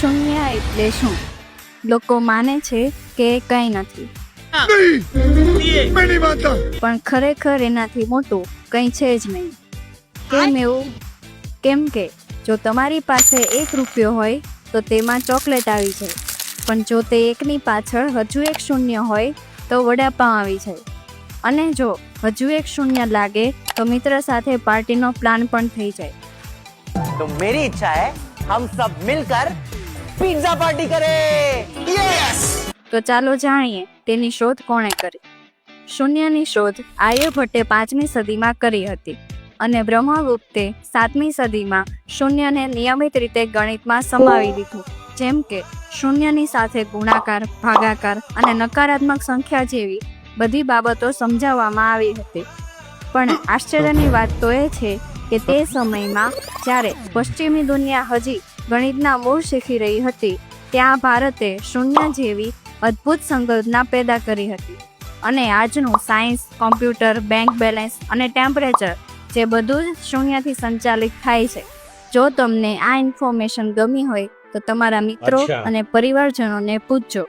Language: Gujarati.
શૂન્ય એટલે શું? લોકો માને છે કે કંઈ નથી. પણ ખરેખર એનાથી મોટું કંઈ છે જ નહીં. કેમ એવું? કેમ કે જો તમારી પાસે એક રૂપિયો હોય તો તેમાં ચોકલેટ આવી જાય. પણ જો તે એકની પાછળ હજુ એક શૂન્ય હોય તો વડાપાઉં આવી જાય. અને જો હજુ એક શૂન્ય લાગે તો મિત્ર સાથે પાર્ટીનો પ્લાન પણ થઈ જાય. તો મેરી ઈચ્છા હે હમ સબ મિલકર પિઝા પાર્ટી કરે. યસ તો ચાલો જાણીએ, તેની શોધ કોણે કરી? શૂન્યની શોધ આર્યભટ્ટે પાંચમી સદીમાં કરી હતી અને બ્રહ્મગુપ્તે સાતમી સદીમાં શૂન્યને નિયમિત રીતે ગણિતમાં સમાવી દીધું. જેમ કે, શૂન્યની સાથે ગુણાકાર, ભાગાકાર અને નકારાત્મક સંખ્યા જેવી બધી બાબતો સમજાવવામાં આવી હતી. પણ આશ્ચર્યની વાત તો એ છે કે તે સમયમાં જ્યારે પશ્ચિમી દુનિયા હજી ગણિતના મૂળ શીખી રહી હતી. ત્યાં ભારતે શૂન્ય જેવી અદ્ભુત સંકલ્પના પેદા કરી હતી. અને આજનું સાયન્સ કોમ્પ્યુટર બેંક બેલેન્સ અને ટેમ્પરેચર જે બધું જ શૂન્યથી સંચાલિત થાય છે. જો તમને આ ઇન્ફોર્મેશન ગમી હોય તો તમારા મિત્રો અને પરિવારજનોને પૂછજો.